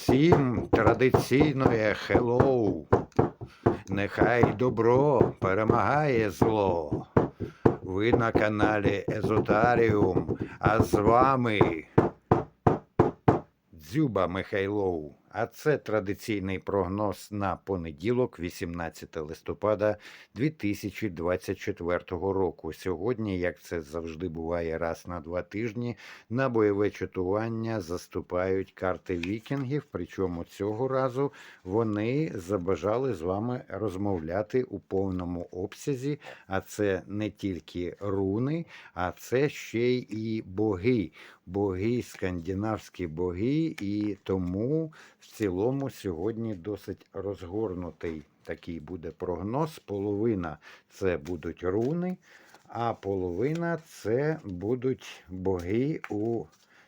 Всім традиційне хеллоу. Нехай добро перемагає зло. Ви на каналі Езотаріум, а з вами Дзюба Михайлов. А це традиційний прогноз на понеділок, 18 листопада 2024 року. Сьогодні, як це завжди буває раз на два тижні, на бойове чатування заступають карти вікінгів. Причому цього разу вони забажали з вами розмовляти у повному обсязі. А це не тільки руни, а це ще й боги. Боги, скандинавські боги, і тому в цілому сьогодні досить розгорнутий такий буде прогноз. Половина це будуть руни, а половина це будуть боги у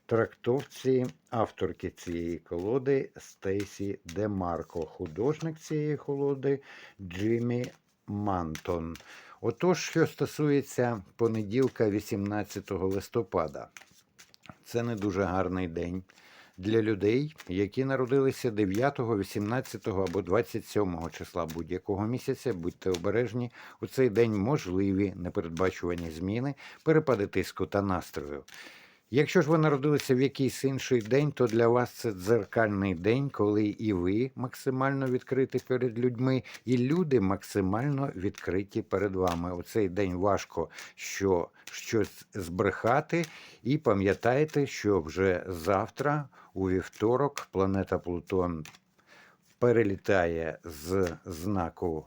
трактовці авторки цієї колоди Стейсі Демарко, художник цієї колоди Джиммі Мантон. Отож, що стосується понеділка, 18 листопада, це не дуже гарний день для людей, які народилися 9, 18 або 27 числа будь-якого місяця. Будьте обережні, у цей день можливі непередбачувані зміни, перепади тиску та настрою. Якщо ж ви народилися в якийсь інший день, то для вас це дзеркальний день, коли і ви максимально відкриті перед людьми, і люди максимально відкриті перед вами. У цей день важко що щось збрехати, і пам'ятайте, що вже завтра, у вівторок, планета Плутон перелітає з знаку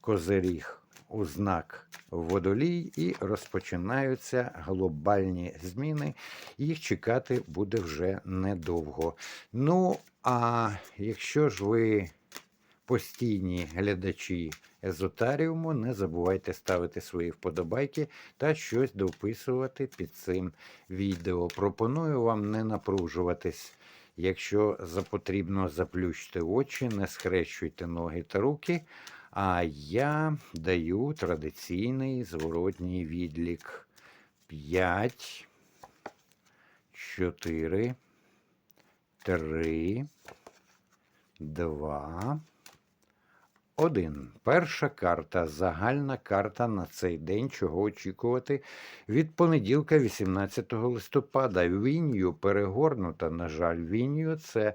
Козиріг у знак водолій і розпочинаються глобальні зміни. Їх чекати буде вже недовго. Ну, а якщо ж ви постійні глядачі езотаріуму, не забувайте ставити свої вподобайки та щось дописувати під цим відео. Пропоную вам не напружуватись. Якщо запотрібно, заплющте очі, не схрещуйте ноги та руки. А я даю традиційний зворотній відлік. 5, 4, 3, 2, 1. Перша карта. Загальна карта на цей день, чого очікувати від понеділка, 18 листопада. Вінью перегорнута, на жаль, вінью це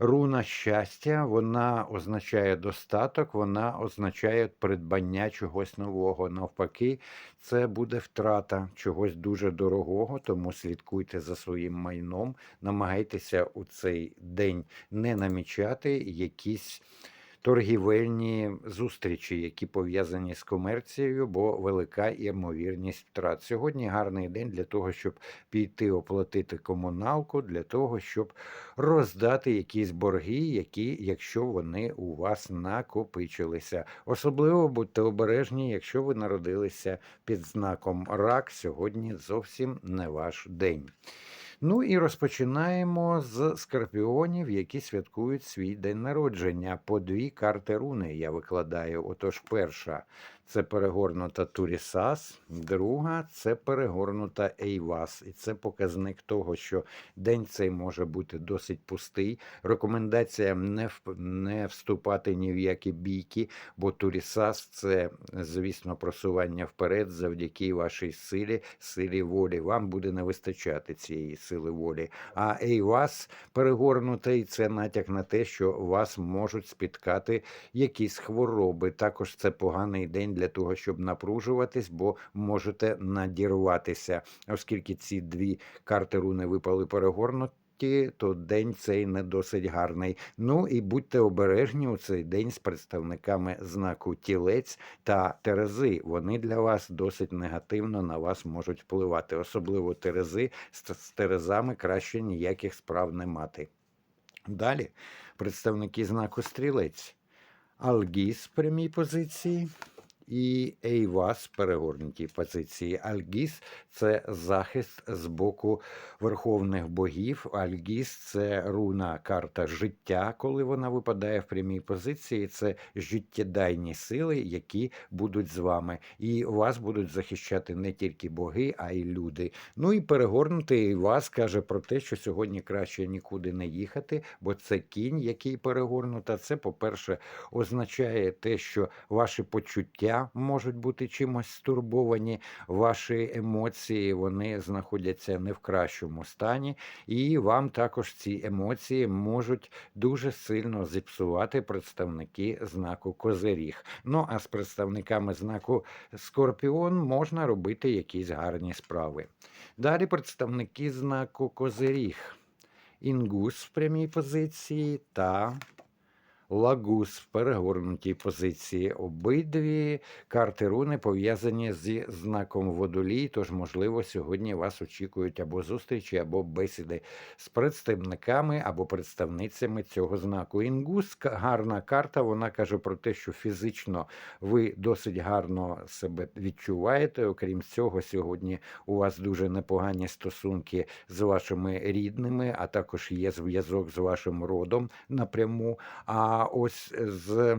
Руна щастя, вона означає достаток, вона означає придбання чогось нового. Навпаки, це буде втрата чогось дуже дорогого, тому слідкуйте за своїм майном, намагайтеся у цей день не намічати якісь торгівельні зустрічі, які пов'язані з комерцією, бо велика ймовірність втрат. Сьогодні гарний день для того, щоб піти оплатити комуналку, для того, щоб роздати якісь борги, які, якщо вони у вас накопичилися. Особливо будьте обережні, якщо ви народилися під знаком рак, сьогодні зовсім не ваш день. Ну і розпочинаємо з скорпіонів, які святкують свій день народження. По дві карти руни я викладаю. Отож, перша це перегорнута Турісас, друга це перегорнута Ейвас. І це показник того, що день цей може бути досить пустий. Рекомендація не не вступати ні в які бійки, бо Турісас це, звісно, просування вперед завдяки вашій силі, силі волі. Вам буде не вистачати цієї сили волі. А Ейвас перегорнутий це натяк на те, що вас можуть спіткати якісь хвороби. Також це поганий день для того, щоб напружуватись, бо можете надірватися, оскільки ці дві карти руни випали перегорнуті, то день цей не досить гарний. Ну і будьте обережні у цей день з представниками знаку тілець та терези. Вони для вас досить негативно на вас можуть впливати. Особливо терези з терезами краще ніяких справ не мати. Далі представники знаку стрілець. Алгіс в прямій позиції і Ейвас в перегорнутій позиції. Альгіс це захист з боку верховних богів. Альгіс це руна карта життя, коли вона випадає в прямій позиції. Це життєдайні сили, які будуть з вами. І вас будуть захищати не тільки боги, а й люди. Ну і перегорнутий вас каже про те, що сьогодні краще нікуди не їхати, бо це кінь, який перегорнута. Це, по-перше, означає те, що ваші почуття можуть бути чимось стурбовані, ваші емоції вони знаходяться не в кращому стані, і вам також ці емоції можуть дуже сильно зіпсувати представники знаку Козиріг. Ну а з представниками знаку Скорпіон можна робити якісь гарні справи. Далі представники знаку Козиріг. Інгус в прямій позиції та Лагус в перегорнутій позиції. Обидві карти руни пов'язані зі знаком водолій, тож, можливо, сьогодні вас очікують або зустрічі, або бесіди з представниками або представницями цього знаку. Інгус гарна карта. Вона каже про те, що фізично ви досить гарно себе відчуваєте. Окрім цього, сьогодні у вас дуже непогані стосунки з вашими рідними, а також є зв'язок з вашим родом напряму. А ось з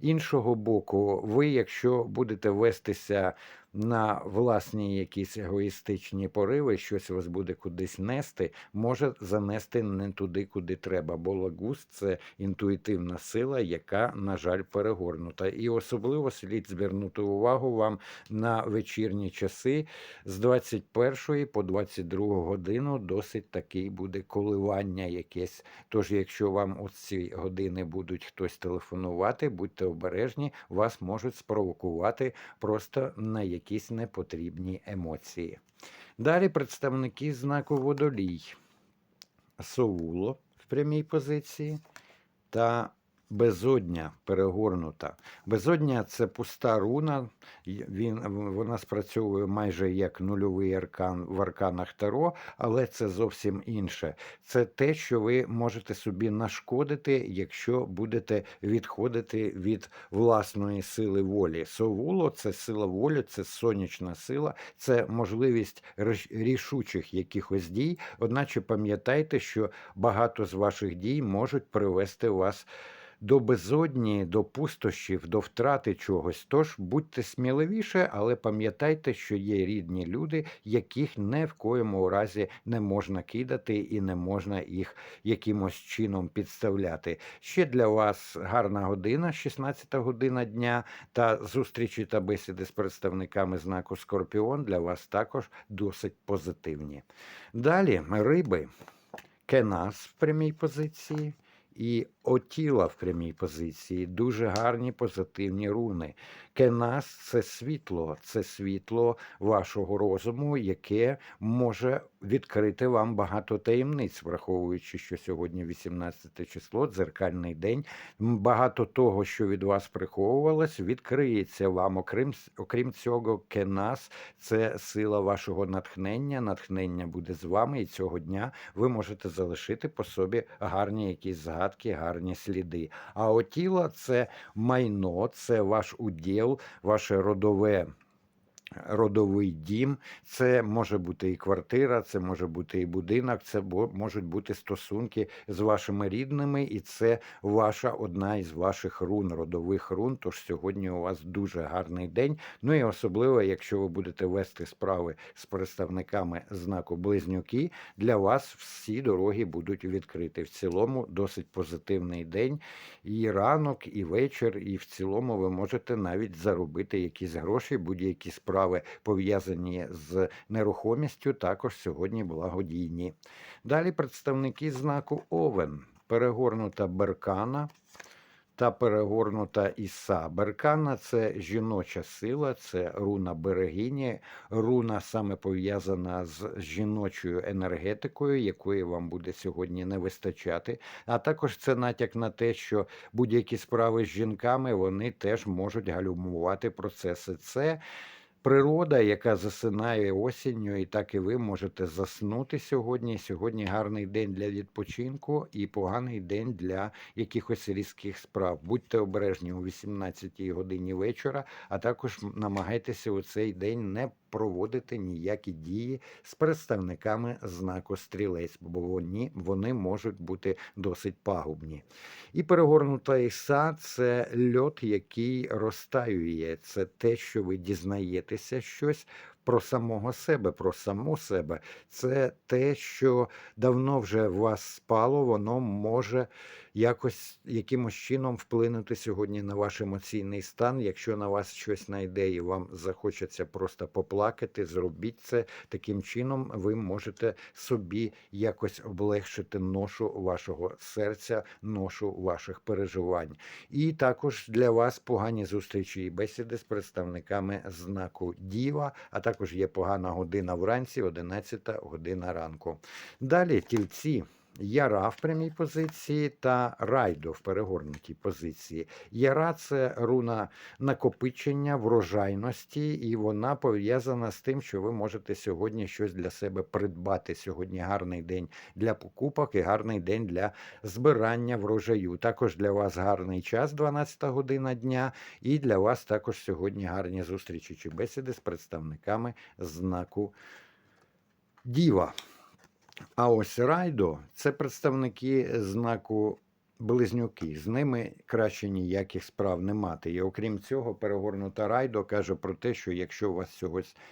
іншого боку, ви, якщо будете вестися на власні якісь егоїстичні пориви, щось вас буде кудись нести, може занести не туди, куди треба. Бо лагус це інтуїтивна сила, яка, на жаль, перегорнута. І особливо слід звернути увагу вам на вечірні часи з 21 по 22 годину. Досить такий буде коливання якесь. Тож, якщо вам у ці години будуть хтось телефонувати, будьте обережні, вас можуть спровокувати просто на якісь непотрібні емоції. Далі представники знаку водолій. Соуло в прямій позиції та безодня перегорнута. Безодня це пуста руна. Він, вона спрацьовує майже як нульовий аркан в арканах Таро, але це зовсім інше. Це те, що ви можете собі нашкодити, якщо будете відходити від власної сили волі. Совуло це сила волі, це сонячна сила, це можливість рішучих якихось дій. Одначе пам'ятайте, що багато з ваших дій можуть привести вас до безодні, до пустощів, до втрати чогось. Тож будьте сміливіше, але пам'ятайте, що є рідні люди, яких не в коєму разі не можна кидати і не можна їх якимось чином підставляти. Ще для вас гарна година, 16 година дня, та зустрічі та бесіди з представниками знаку Скорпіон для вас також досить позитивні. Далі риби. Кенас в прямій позиції і Отіла в прямій позиції. Дуже гарні позитивні руни. Кенас це світло, це світло вашого розуму, яке може відкрити вам багато таємниць, враховуючи, що сьогодні 18 число, дзеркальний день. Багато того, що від вас приховувалось, відкриється вам. Окрім, окрім цього, Кенас це сила вашого натхнення. Натхнення буде з вами, і цього дня ви можете залишити по собі гарні якісь згадки, гарні сліди. А отіла це майно, це ваш уділ, ваше родове. Родовий дім, це може бути і квартира, це може бути і будинок, це можуть бути стосунки з вашими рідними, і це ваша одна із ваших рун, родових рун. Тож сьогодні у вас дуже гарний день. Ну і особливо, якщо ви будете вести справи з представниками знаку Близнюки, для вас всі дороги будуть відкриті. В цілому досить позитивний день. І ранок, і вечір, і в цілому ви можете навіть заробити якісь гроші, будь-які справи пов'язані з нерухомістю, також сьогодні благодійні. Далі представники знаку Овен, перегорнута беркана. Та перегорнута іса. Беркана це жіноча сила, це руна берегині, руна саме пов'язана з жіночою енергетикою, якої вам буде сьогодні не вистачати. А також це натяк на те, що будь-які справи з жінками вони теж можуть гальмувати процеси. Це природа, яка засинає осінню, і так і ви можете заснути сьогодні. Сьогодні гарний день для відпочинку і поганий день для якихось різких справ. Будьте обережні о 18 годині вечора, а також намагайтеся у цей день не проводити ніякі дії з представниками знаку стрілець, бо вони, вони можуть бути досить пагубні. І перегорнута сад це льот, який розтаює. Це те, що ви дізнаєтеся щось про самого себе, про саму себе. Це те, що давно вже вас спало, воно може якось якимось чином вплинути сьогодні на ваш емоційний стан. Якщо на вас щось найде і вам захочеться просто поплакати, зробіть це таким чином. Ви можете собі якось облегшити ношу вашого серця, ношу ваших переживань. І також для вас погані зустрічі і бесіди з представниками знаку Діва, а також є погана година вранці, 11 година ранку. Далі тільці. Яра в прямій позиції та райдо в перегорнутій позиції. Яра це руна накопичення врожайності, і вона пов'язана з тим, що ви можете сьогодні щось для себе придбати. Сьогодні гарний день для покупок і гарний день для збирання врожаю. Також для вас гарний час, 12 година дня, і для вас також сьогодні гарні зустрічі чи бесіди з представниками знаку Діва. А ось райдо це представники знаку близнюки. З ними краще ніяких справ не мати. І окрім цього, перегорнута райдо каже про те, що якщо у вас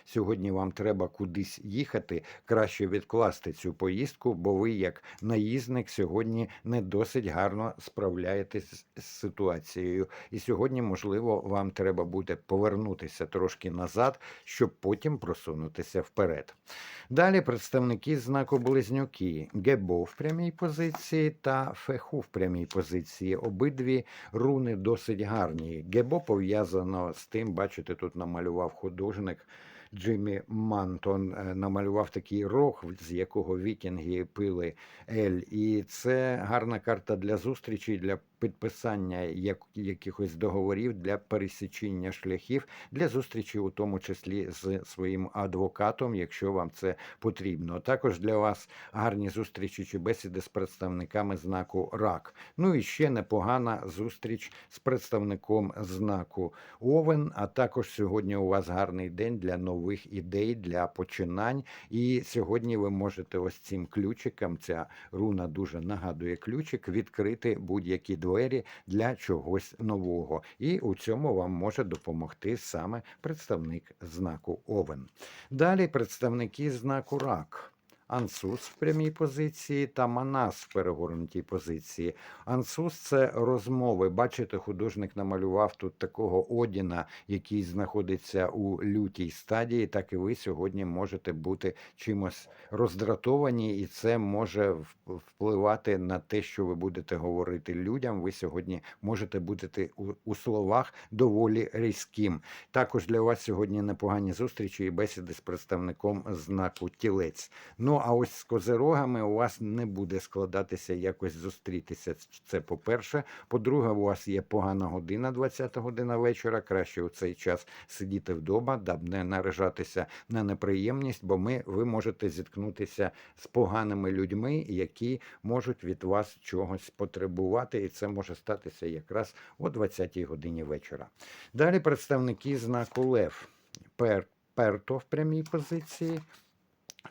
сьогодні, вам треба кудись їхати, краще відкласти цю поїздку, бо ви, як наїзник, сьогодні не досить гарно справляєтесь з ситуацією. І сьогодні, можливо, вам треба буде повернутися трошки назад, щоб потім просунутися вперед. Далі представники знаку близнюки Гебо в прямій позиції та Феху в прямій позиції. Обидві руни досить гарні. Гебо пов'язано з тим, бачите, тут намалював художник. Джиммі Мантон е, намалював такий рог, з якого вікінги пили ель. І це гарна карта для зустрічі, для підписання як, якихось договорів, для пересічення шляхів, для зустрічі, у тому числі з своїм адвокатом, якщо вам це потрібно. Також для вас гарні зустрічі чи бесіди з представниками знаку РАК. Ну і ще непогана зустріч з представником знаку Овен. А також сьогодні у вас гарний день для нових ідей, для починань. І сьогодні ви можете ось цим ключиком, ця руна дуже нагадує ключик, відкрити будь-які двері для чогось нового. І у цьому вам може допомогти саме представник знаку Овен. Далі представники знаку Рак. Ансус в прямій позиції та Манас в перегорнутій позиції. Ансус це розмови. Бачите, художник намалював тут такого Одіна, який знаходиться у лютій стадії. Так і ви сьогодні можете бути чимось роздратовані, і це може впливати на те, що ви будете говорити людям. Ви сьогодні можете бути у, словах доволі різким. Також для вас сьогодні непогані зустрічі і бесіди з представником знаку тілець. Ну а ось з козирогами у вас не буде складатися якось зустрітися. Це по-перше. По-друге, у вас є погана година, 20 година вечора. Краще у цей час сидіти вдома, даб не наражатися на неприємність, бо ми ви можете зіткнутися з поганими людьми, які можуть від вас чогось потребувати, і це може статися якраз о 20 годині вечора. Далі представники знаку Лев. Пер, Перто в прямій позиції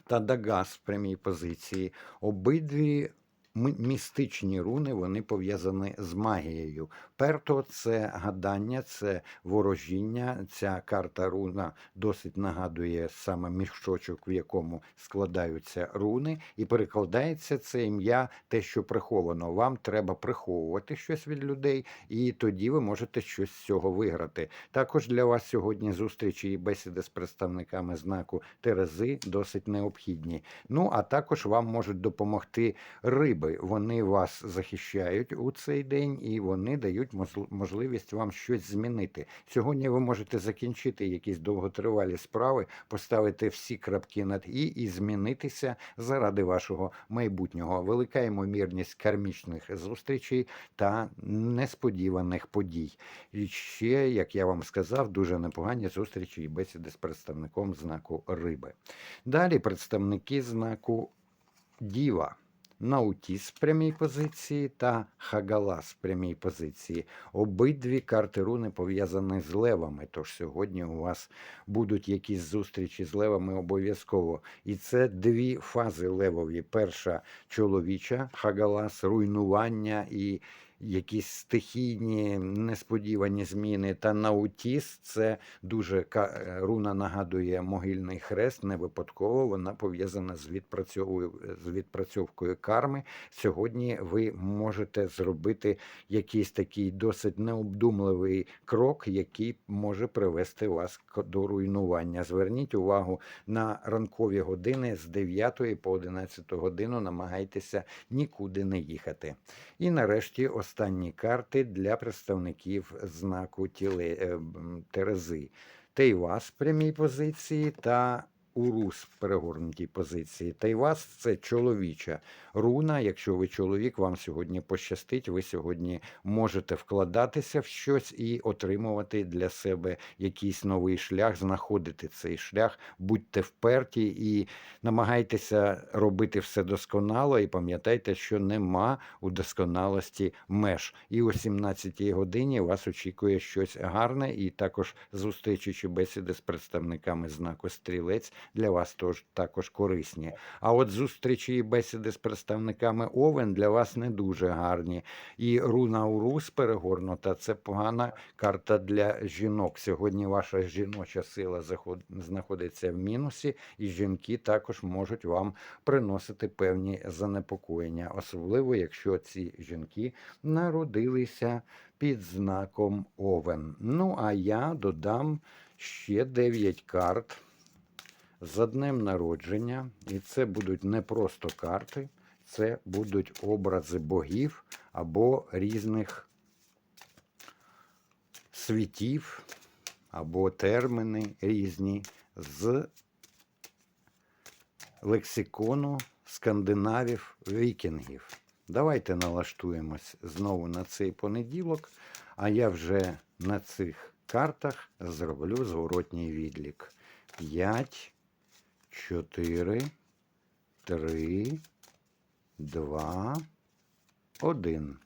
та Дагас в прямій позиції. Обидві містичні руни вони пов'язані з магією. Перто це гадання, це ворожіння. Ця карта руна досить нагадує саме мішочок, в якому складаються руни, і перекладається це ім'я, те, що приховано. Вам треба приховувати щось від людей, і тоді ви можете щось з цього виграти. Також для вас сьогодні зустрічі і бесіди з представниками знаку Терези досить необхідні. Ну а також вам можуть допомогти риби. Риби. Вони вас захищають у цей день і вони дають можливість вам щось змінити. Сьогодні ви можете закінчити якісь довготривалі справи, поставити всі крапки над і і змінитися заради вашого майбутнього. Велика ймовірність кармічних зустрічей та несподіваних подій. І ще, як я вам сказав, дуже непогані зустрічі і бесіди з представником знаку риби. Далі представники знаку Діва. Наутіс в прямій позиції та Хагалас в прямій позиції. Обидві карти руни пов'язані з левами. Тож сьогодні у вас будуть якісь зустрічі з левами обов'язково. І це дві фази левові. Перша чоловіча Хагалас, руйнування і якісь стихійні несподівані зміни. Та наутіс це дуже е, руна нагадує могильний хрест. Не випадково вона пов'язана з відпрацьовою з відпрацьовкою карми. Сьогодні ви можете зробити якийсь такий досить необдумливий крок, який може привести вас до руйнування. Зверніть увагу на ранкові години з 9 по 11 годину. Намагайтеся нікуди не їхати. І нарешті останні карти для представників знаку тіле, е, Терези. Тейвас в прямій позиції та Урус в перегорнутій позиції. Тейвас це чоловіча руна. Якщо ви чоловік, вам сьогодні пощастить, ви сьогодні можете вкладатися в щось і отримувати для себе якийсь новий шлях, знаходити цей шлях, будьте вперті і намагайтеся робити все досконало. І пам'ятайте, що нема у досконалості меж. І о 17-й годині вас очікує щось гарне, і також зустрічі чи бесіди з представниками знаку стрілець для вас тож також корисні. А от зустрічі і бесіди з представниками Овен для вас не дуже гарні. І руна Урус перегорнута це погана карта для жінок. Сьогодні ваша жіноча сила заход- знаходиться в мінусі, і жінки також можуть вам приносити певні занепокоєння, особливо якщо ці жінки народилися під знаком Овен. Ну а я додам ще 9 карт за днем народження, і це будуть не просто карти, це будуть образи богів або різних світів, або терміни різні з лексикону скандинавів вікінгів. Давайте налаштуємось знову на цей понеділок, а я вже на цих картах зроблю зворотній відлік. 5, 4, 3, 2, 1.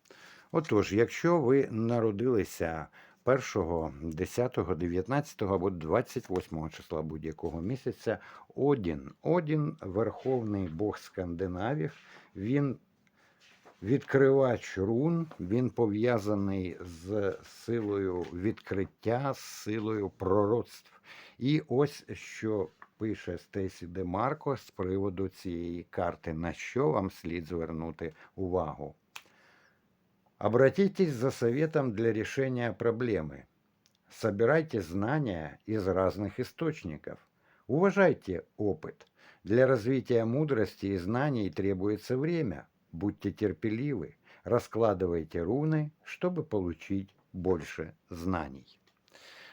Отож, якщо ви народилися 1, 10, 19 або 28 числа будь-якого місяця, Одін. Одін верховний бог скандинавів. Він відкривач рун, він пов'язаний з силою відкриття, з силою пророцтв. І ось що пише Стейсі Демарко з приводу цієї карти, на що вам слід звернути увагу. Обратитесь за советом для решения проблемы. Собирайте знания из разных источников. Уважайте опыт. Для развития мудрости и знаний требуется время. Будьте терпеливы. Раскладывайте руны, чтобы получить больше знаний.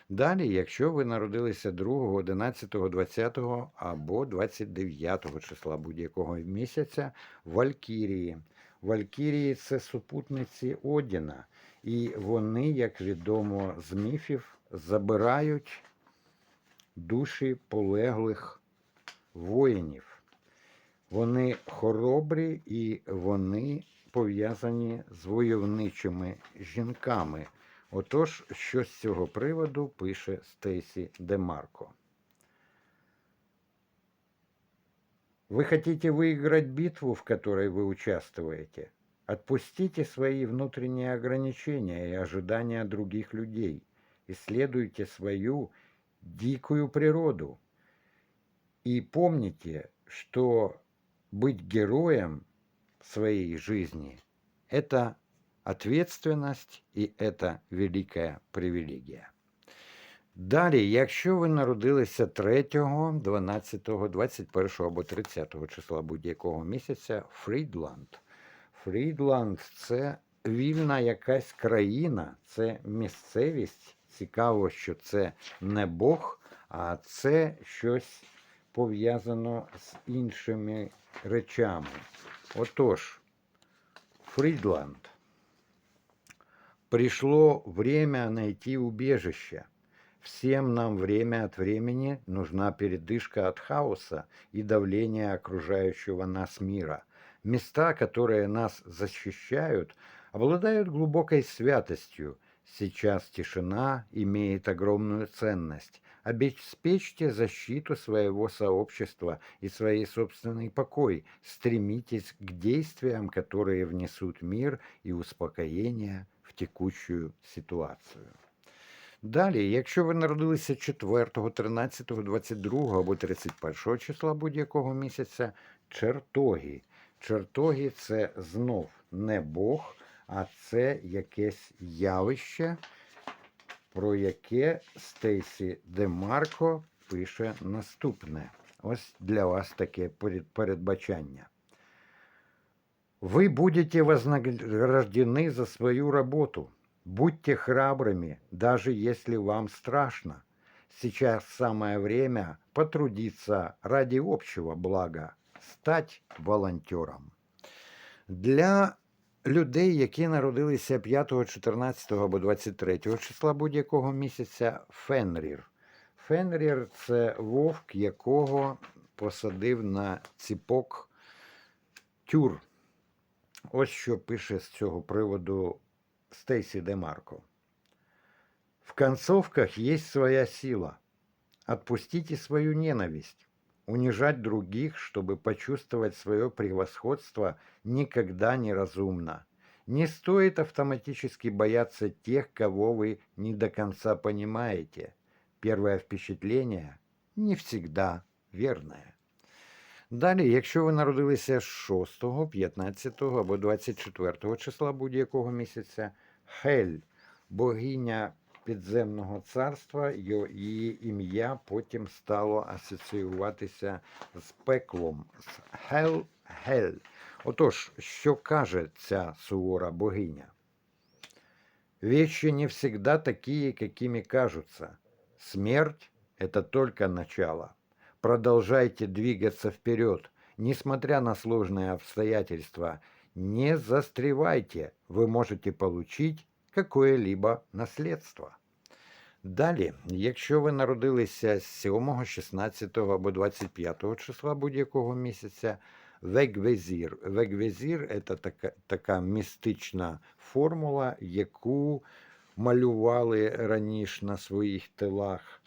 Далі, якщо ви народилися 2, 11, 20 або 29 числа будь-якого місяця, Валькірії. Валькірії це супутниці Одіна, і вони, як відомо з міфів, забирають душі полеглих воїнів. Вони хоробрі і вони пов'язані з войовничими жінками. Отож, що з цього приводу пише Стейсі Демарко. Вы хотите выиграть битву, в которой вы участвуете? Отпустите свои внутренние ограничения и ожидания других людей. Исследуйте свою дикую природу. И помните, что быть героем своей жизни – это ответственность і це велика привілегія. Далі, якщо ви народилися 3, 12, 21 або 30 числа будь-якого місяця, Фрідланд. Фрідланд це вільна якась країна, це місцевість. Цікаво, що це не Бог, а це щось пов'язано з іншими речами. Отож, Фрідланд. Пришло время найти убежище. Всем нам время от времени нужна передышка от хаоса и давления окружающего нас мира. Места, которые нас защищают, обладают глубокой святостью. Сейчас тишина имеет огромную ценность. Обеспечьте защиту своего сообщества и свой собственный покой. Стремитесь к действиям, которые внесут мир и успокоение текущую ситуацію. Далі, якщо ви народилися 4, 13, 22 або 31 числа будь-якого місяця, чертоги. Чертоги це знов не Бог, а це якесь явище, про яке Стейсі Демарко пише наступне. Ось для вас таке передбачання. Вы будете вознаграждены за свою работу. Будьте храбрыми, даже если вам страшно. Сейчас самое время потрудиться ради общего блага, стать волонтером. Для людей, які народилися 5, 14 або 23 числа будь-якого місяця, Фенрір. Фенрір це вовк, якого посадив на ціпок тюр. Ось що пише з цього приводу Стейси Демарко. В концовках есть своя сила. Отпустите свою ненависть. Унижать других, чтобы почувствовать свое превосходство, никогда не разумно. Не стоит автоматически бояться тех, кого вы не до конца понимаете. Первое впечатление не всегда верное. Далі, якщо ви народилися 6, 15 або 24 числа будь-якого місяця, Хель, богиня підземного царства, її ім'я потім стало асоціюватися з пеклом, з Хел Хель. Отож, що каже ця сувора богиня? Вещи не всегда такие, какими кажутся. Смерть – это только начало. Продолжайте двигаться вперед, несмотря на сложные обстоятельства. Не застревайте, вы можете получить какое-либо наследство. Далі, якщо ви народилися з 7, 16 або 25 числа будь-якого місяця, вегвезір. Вегвезір це така, така містична формула, яку малювали раніше на своїх тилах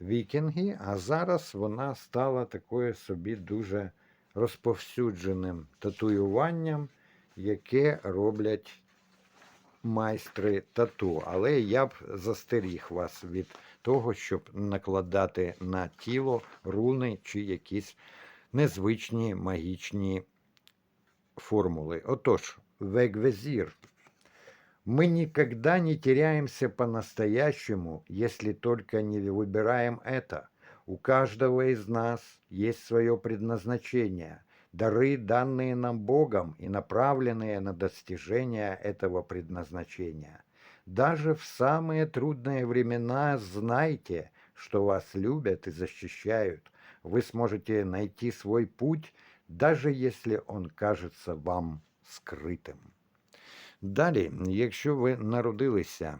вікінги, а зараз вона стала такою собі дуже розповсюдженим татуюванням, яке роблять майстри тату. Але я б застеріг вас від того, щоб накладати на тіло руни чи якісь незвичні магічні формули. Отож, вегвезір. Мы никогда не теряемся по-настоящему, если только не выбираем это. У каждого из нас есть свое предназначение, дары, данные нам Богом и направленные на достижение этого предназначения. Даже в самые трудные времена знайте, что вас любят и защищают. Вы сможете найти свой путь, даже если он кажется вам скрытым. Далі, якщо ви народилися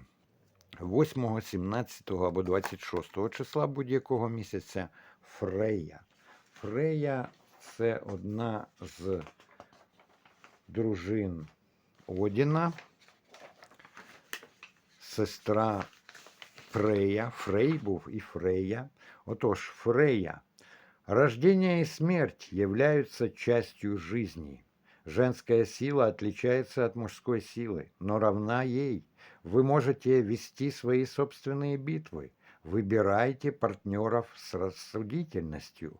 8, 17 або 26 числа будь-якого місяця, Фрея. Фрея це одна з дружин Одіна, сестра Фрея. Фрей був і Фрея. Отож, Фрея. Рождение и смерть являются частью жизни. Женская сила отличается от мужской силы, но равна ей. Вы можете вести свои собственные битвы. Выбирайте партнеров с рассудительностью.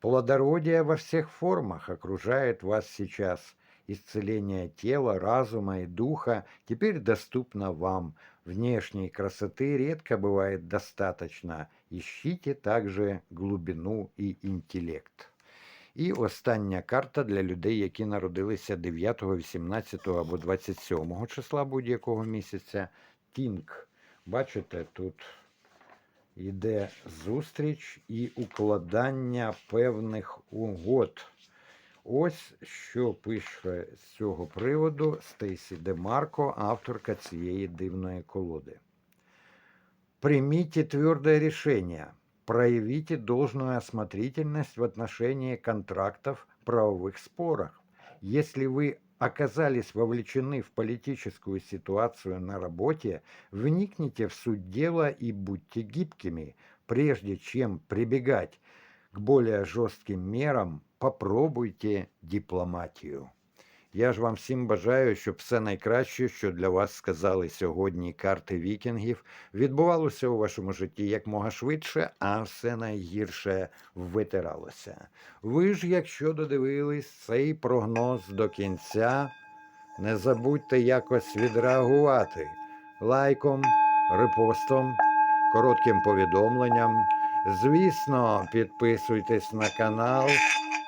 Плодородие во всех формах окружает вас сейчас. Исцеление тела, разума и духа теперь доступно вам. Внешней красоты редко бывает достаточно. Ищите также глубину и интеллект. І остання карта для людей, які народилися 9, 18 або 27 числа будь-якого місяця. Тінг. Бачите, тут йде зустріч і укладання певних угод. Ось що пише з цього приводу Стейсі Демарко, авторка цієї дивної колоди. Примите твердое решение, проявите должную осмотрительность в отношении контрактов правовых спорах. Если вы оказались вовлечены в политическую ситуацию на работе, вникните в суть дела и будьте гибкими. Прежде чем прибегать к более жестким мерам, попробуйте дипломатію. Я ж вам всім бажаю, щоб все найкраще, що для вас сказали сьогодні карти вікінгів, відбувалося у вашому житті якмога швидше, а все найгірше витиралося. Ви ж, якщо додивились цей прогноз до кінця, не забудьте якось відреагувати лайком, репостом, коротким повідомленням. Звісно, підписуйтесь на канал,